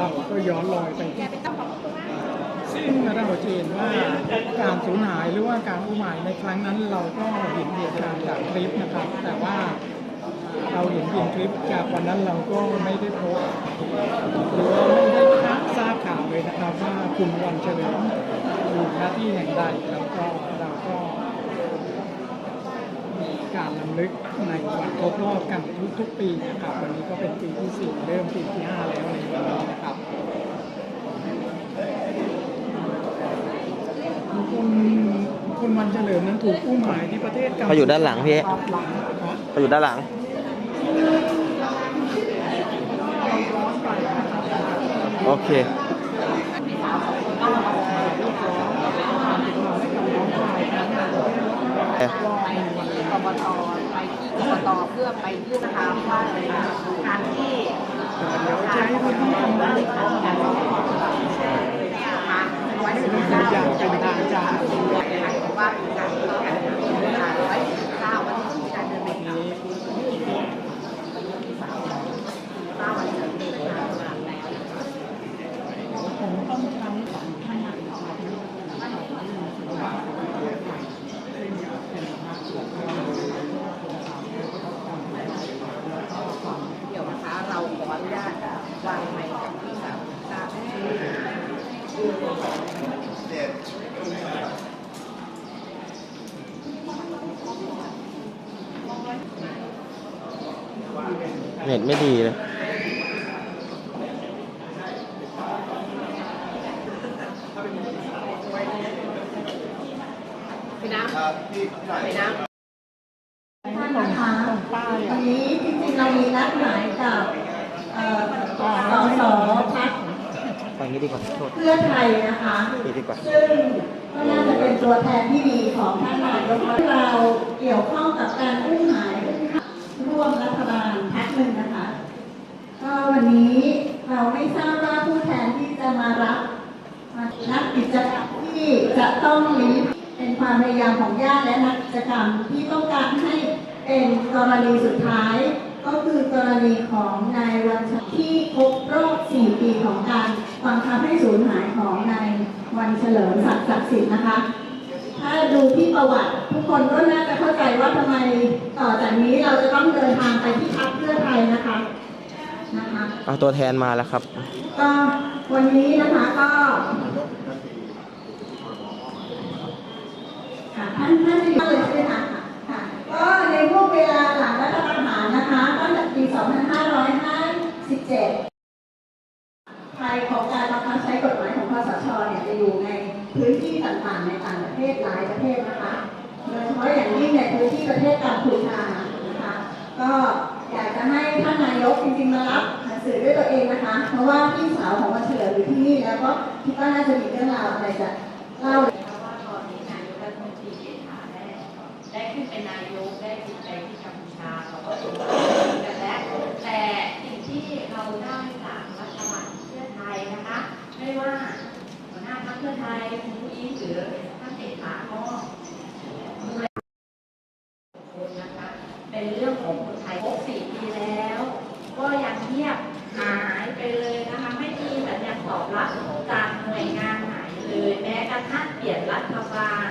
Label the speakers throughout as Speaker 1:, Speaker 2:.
Speaker 1: เราก็ย้อนรอยไปที่ซึ่งเราเห็นว่าการสูญหายหรือว่าการอุ้มหายในครั้งนั้นเราก็เห็นเหตุการณ์จากคลิปนะครับ แต่ว่าเราเห็นเพียงคลิปจากวันนั้นเราก็ไม่ได้พบหรือว่าไม่ได้ทราบข่าวเลยนะครับว่าคุณวันเฉลิมอยู่หน้าที่แห่งใดแล้วก็เราก็ มีการลำลึกในวันครบรอบกันทุกๆปีนะครับวันนี้ก็เป็นปีที่ 4 เริ่มปีที่ 5 แล้วในวันนี้นะครับคุณคุณวันเฉลิมนั้นถูกอุ้มหายที่ประเทศกัมพูชา
Speaker 2: เขาอยู่ด้านหลังพี่
Speaker 1: ครับฮะ
Speaker 2: เขาอยู่ด้านหลังโอเค
Speaker 3: ไปที่กบตไปที่ กตเพื่อไปยื่นนะคะว่าการที่
Speaker 1: เดี๋ยวจะให้คุณผู้ชมได้
Speaker 3: เนี่ยค่ะร้อยสิบเก้า
Speaker 1: อย่างเป็นทางการ
Speaker 3: บอกว่าเป็นการที่การร้อยสิบเก้าวันที่มีการเดินไปนี้เก้าวันเดินไปแล้ว
Speaker 1: ผมต้องใช้สองท่าน
Speaker 3: เดี๋ยวนะคะเราขออนุญาตวางไมค์กับพี่สาวทราบชื่อ
Speaker 2: เน็ตไม่ดีเลย
Speaker 3: ไปน้ำไปน้ำ
Speaker 4: ท่านนะคะ
Speaker 1: ตรงป้าย
Speaker 4: วั
Speaker 1: อะ
Speaker 4: นนี้จริงๆเรามีนัดหมายกับเอ่อสสพัก
Speaker 2: ฟังนี้ดีกว่าโทษ
Speaker 4: เพื่อไทยนะคะ
Speaker 2: นี่ดีกว่า
Speaker 4: ซึ่งก็น่าจะเป็นตัวแทนที่ดีของท่านนายกเราเกี่ยวข้องกับการอุ้มหายอุ้มฆ่าร่วมรัฐบาลพักหนึ่งนะคะ ก็วันนี้เรา ไม่ทราบว่าผู้แทนที่จะมารับมานักกิจกรรมที่จะต้องลีฟเป็นความพยายามของญาติและนักกิจกรรมที่ต้องการให้เป็นกรณีสุดท้าย ก็คือกรณีของนายวันชัยที่ครบรอบ 4 ปีของการบังคับให้สูญหายของนายวันเฉลิมศักดิ์ศักดิ์สิทธิ์นะคะ ถ้าดูที่ประวัติทุกคนก็น่าจะเข้าใจว่าทำไมต่อจากนี้เราจะต้องเดินทางไปที่พักเพื่อไทยนะคะ
Speaker 2: เอาตัวแทนมาแล้วครับ
Speaker 4: ก็วันนี้นะคะก็ค่ะท่านท่านจะอยู่เลยใช่ไหมคะค่ะก็ในพวกเวลาหลังรัฐประหารนะคะตั้งแต่ปี 2557 ภายของการบังคับใช้กฎหมายของคสชเนี่ยจะอยู่ในพื้นที่ต่างๆ ในต่างประเทศหลายประเทศนะคะ โดยเฉพาะอย่างยิ่งในพื้นที่ประเทศกัมพูชานะคะ ก็อยาก จะให้ท่านนายกจริงๆมารับหนังสือด้วยตัวเองนะคะ เพราะว่าพี่สาวของมาเฉลิมอยู่ที่นี่แล้วก็คิดว่าน่าจะมีเรื่องราวอะไรจะเล่า
Speaker 3: ว่าตอนนี้นายกรัฐมนตรีเศรษฐาได้ได้ขึ้นเป็นนายกได้ขึ้นไปที่กัมพูชาเรากันแล้วแต่สิ่งที่เราได้จากรัฐบาลเพื่อไทยนะคะ ไม่ว่าหัวหน้าพรรคเพื่อไทยคุณผู้อิงหรือท่านเศรษฐาก็ดูแลคนนะคะเป็นเรื่องของคนไทยครบสี่ปีแล้ว ก็ยังเงียบหายไปเลยนะคะ ไม่มีสัญญาณตอบรับจากหน่วยงานไหนเลย แม้กระทั่งเปลี่ยนรัฐบาล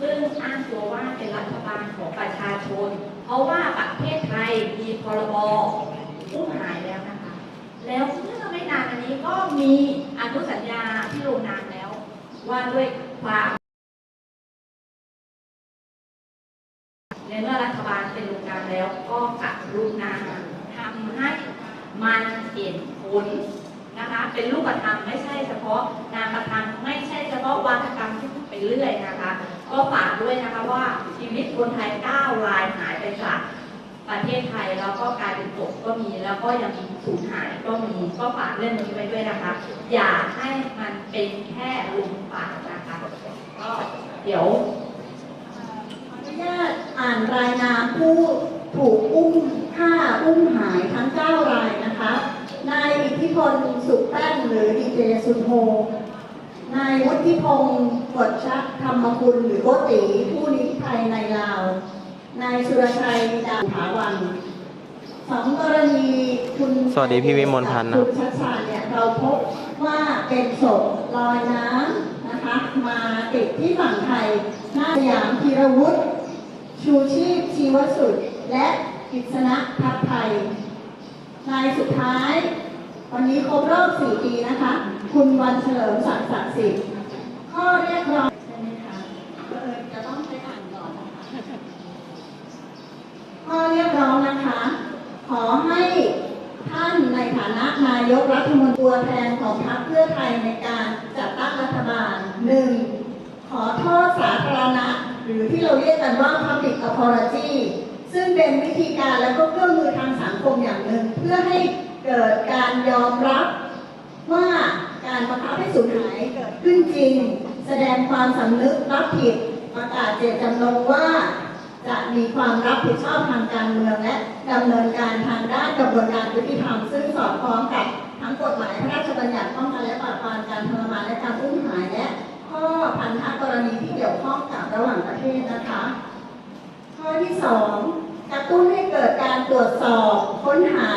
Speaker 3: ซึ่งอ้างตัวว่าเป็นรัฐบาลของประชาชน เพราะว่าประเทศไทยมีพรบอุ้มหายแล้วนะคะ แล้วเมื่อไม่นานอันนี้ก็มีอนุสัญญาที่ลงนามแล้ว ว่าด้วยความในเมื่อรัฐบาลเป็นโรงการแล้วก็กรุณาทำให้มันเห็นผลนะคะ เป็นรูปธรรมไม่ใช่เฉพาะนามธรรมไม่ใช่ เฉพาะวาทกรรมที่พูดไปเรื่อยนะคะ ก็ฝากด้วยนะคะว่าชีวิตคนไทยก้าวลายหายไปจากประเทศไทยแล้วก็กลายเป็นศพก็มี แล้วก็ยังมีสูญหายก็มีก็ฝากเรื่องนี้ไว้ด้วยนะคะ อย่าให้มันเป็นแค่ลมปากนะคะก็เดี๋ยว
Speaker 4: ขออนุญาตอ่านรายนามผู้ถูกอุ้มฆ่าอุ้มหายทั้ง9รายนะคะนายอิทธิพลสุขแป้นหรือดีเจสุนโฮ นายวุฒิพงศ์กฎชักธรรมคุณหรือโกติผู้นิไทยในลาว นายสุรชัยดาวถาวันสองกรณีคุณ
Speaker 2: สวัสดีพี่วิมลพันธ์นะครับ
Speaker 4: คุณชัชชาเนี่ยเราพบว่าเป็นศพลอยน้ำนะคะ มาติดที่ฝั่งไทยหน้าสยามธีรวุฒิชูชีพชีวสุดและกิษณะทัพไทยนายสุดท้าย วันนี้ครบรอบ4ปีนะคะ คุณวันเฉลิมศักดิ์ศักดิ์สิทธิ์ข้อเรียกร้องใช่ไหมคะเออจะต้องไปอ่านก่อนข้อเรียกร้องนะคะ ขอให้ท่านในฐานะนายกรัฐมนตรีตัวแทนของพรรคเพื่อไทยในการจัดตั้งรัฐบาลหนึ่งขอโทษสาธารณะ หรือที่เราเรียกกันว่า Public Apology ซึ่งเป็นวิธีการและก็เครื่องมือทางสังคมอย่างหนึ่ง เพื่อให้เกิดการยอมรับว่า การบังคับให้สูญหายเกิดขึ้นจริง แสดงความสำนึกรับผิดประกาศเจตจำนงว่า จะมีความรับผิดชอบทางการเมืองและดำเนินการทางด้านกระบวนการยุติธรรมซึ่งสอดคล้องกับทั้งกฎหมายพระราชบัญญัติป้องกันและปราบปรามการทรมานและการอุ้มหายและข้อพันธะกรณีที่เกี่ยวข้องกับระหว่างประเทศนะคะ ข้อที่สองกระตุ้นให้เกิดการตรวจสอบค้นหา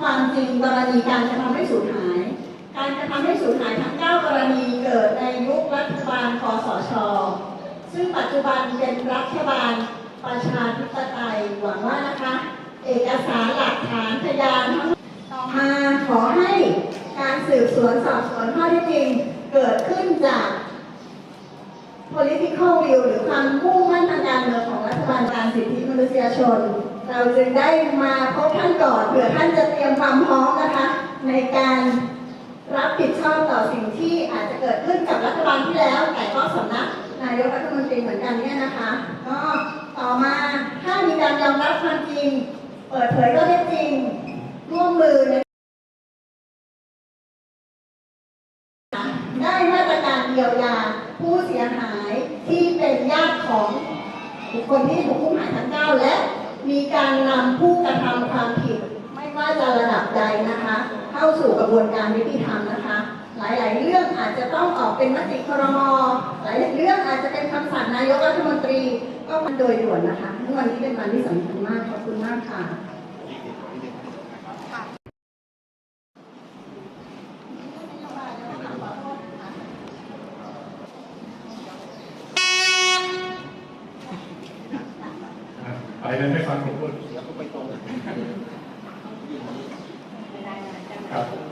Speaker 4: ความจริงกรณีการกระทำให้สูญหาย การกระทำให้สูญหายทั้ง 9 กรณีเกิดในยุครัฐบาลคอสช ซึ่งปั จจุบันเป็นรัฐบาลประชาธิปไตยหวังว่านะคะ เอกสารหลักฐานพยานทั้งต่อมาขอให้การสืบสวนสอบสวนข้อเท็จจริงเกิดขึ้นจาก political view หรือความมุ่งมั่นทางการเมืองของรัฐบาลการสิทธิมนุษยชน เราจึงได้มาพบท่านก่อนเผื่อท่านจะเตรียมความพร้อมนะคะ ในการรับผิดชอบต่อสิ่งที่อาจจะเกิดขึ้นกับรัฐบาลที่แล้ว แต่ก็สำนัก นายกรัฐมนตรีเหมือนกันเนี่ยนะคะก็ต่อมาถ้ามีการยอมรับความจริง เปิดเผยข้อเท็จจริง ร่วมมือในได้มาตรการเยียวยาผู้เสียหายที่เป็นญาติของบุคคลที่ถูกอุ้มหายทั้งเก้าและมีการนำผู้กระทำความผิด ไม่ว่าจะระดับใดนะคะ เข้าสู่กระบวนการยุติธรรมนะคะ หลาย ๆ เรื่องอาจจะต้องออกเป็นมติครมหลายๆเรื่องอาจจะเป็นคำสั่งนายกรัฐมนตรี ก็มันโดยด่วนนะคะวันนี้เป็นวันที่สำคัญมากขอบคุณมากค่ะ
Speaker 5: ไปแล้วไม่ฟังผมพูดครับขอบคุณ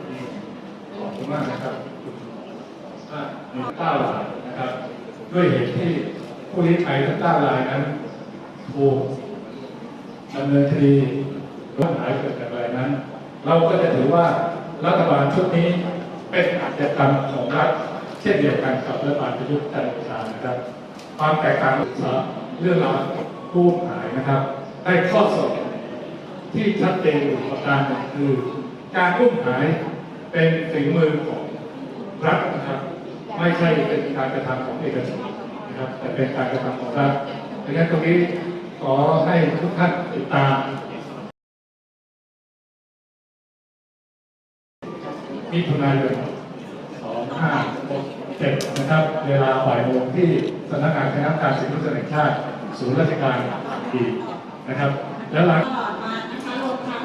Speaker 5: มากนะครับอะมีเก้ารายนะครับ ด้วยเหตุที่ผู้ลี้ภัยทั้งเก้ารายนั้นถูกดำเนินคดีร่วมหายเกิดจากอะไรนั้น เราก็จะถือว่ารัฐบาลชุดนี้เป็นอาชญากรรมของรัฐเช่นเดียวกันกับรัฐบาลประยุทธ์จันทร์โอชานะครับ ความแตกต่างเรื่องราวผู้หายนะครับ ได้ข้อสรุปที่ชัดเจนอยู่ประการหนึ่งคือ การอุ้มหาย เป็นฝีมือของรัฐนะครับ ไม่ใช่เป็นการกระทำของเอกชนนะครับ แต่เป็นการกระทำของรัฐดังนั้นตรงนี้ขอให้ทุกท่านติดตาม มิถุนายน2567นะครับ เวลาบ่ายโมงที่สำนักงานคณะกรรมการสิทธิมนุษยชนแห่งชาติ ศูนย์ราชการดีนะครับ แล้วหลัง
Speaker 4: ตลอดมานะคะรวมทั้ง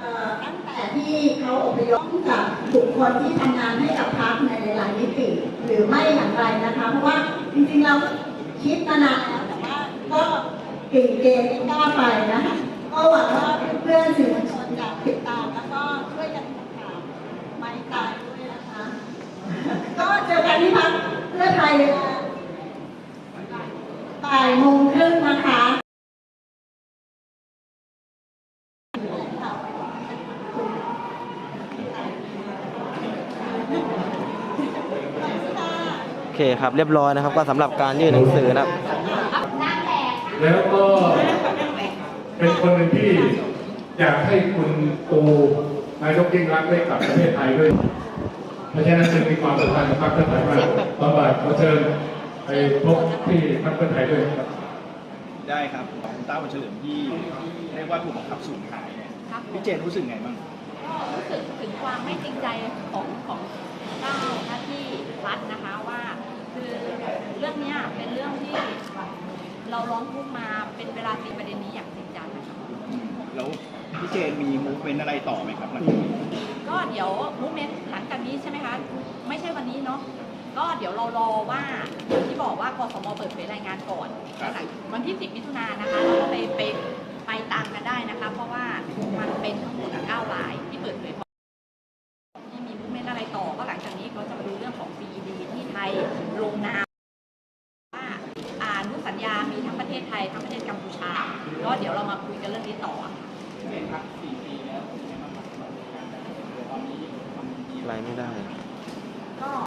Speaker 4: เอ่อตั้งแต่ที่เขาอพ ยพกับบุคคลที่ทำงานให้กับพรรคในหลายๆมิติ หรือไม่อย่างไรนะคะ เพราะว่าจริงๆเราคิดมานานแล้วแต่ว่าก็เก่งเกมกล้าไปนะคะก็หวังว่าเพื่อนๆสื่อมวลชนจะติดตามแล้วก็ช่วยกันถามไม่ตายด้วยนะคะ ก็เจอกันที่พักเพื่อไทยบ่ายโมงครึ่งนะคะ
Speaker 2: เคครับเรียบร้อยนะครับ ก็สำหรับการยื่นหนังสือนะครับ
Speaker 5: แล้วก็เป็นคนหนึ่งที่อยากให้คุณตูนายกยิ่งรักษณ์ได้กลับประเทศไทยด้วย เพราะฉะนั้นจึงมีความสำคัญกับพรรคเพื่อไทยมากตอนบ่ายขอเชิญไปพบที่พรรคเพื่อไทยด้วยครับ
Speaker 6: ได้ครับของคุณต้าวันเฉลิมที่เรียกว่าถูกบังคับสูญหายเนี่ยพี่เจนรู้สึกไงบ้าง
Speaker 3: ก็รู้สึกถึงความไม่จริงใจของของเจ้าหน้าที่รัฐนะคะว่า คือเรื่องเนี้ยเป็นเรื่องที่เราร้องทุกข์มาเป็นเวลาสี่ประเด็นนี้อย่างจริงจังนะคะ
Speaker 6: แล้วพี่เจนมีมูฟเมนต์อะไรต่อไหมครับหลังจากนี้
Speaker 3: ก็เดี๋ยวมูเมนต์หลังจากนี้ใช่ไหมคะไม่ใช่วันนี้เนาะก็เดี๋ยวเรารอว่าอย่างที่บอกว่ากสมเปิดเผยรายงานก่อน
Speaker 6: ครับ
Speaker 3: หลังวันที่ 10 มิถุนายนนะคะเราก็ไปไปไปตามกันได้นะคะ เพราะว่ามันเป็นทั้งหมดอะ9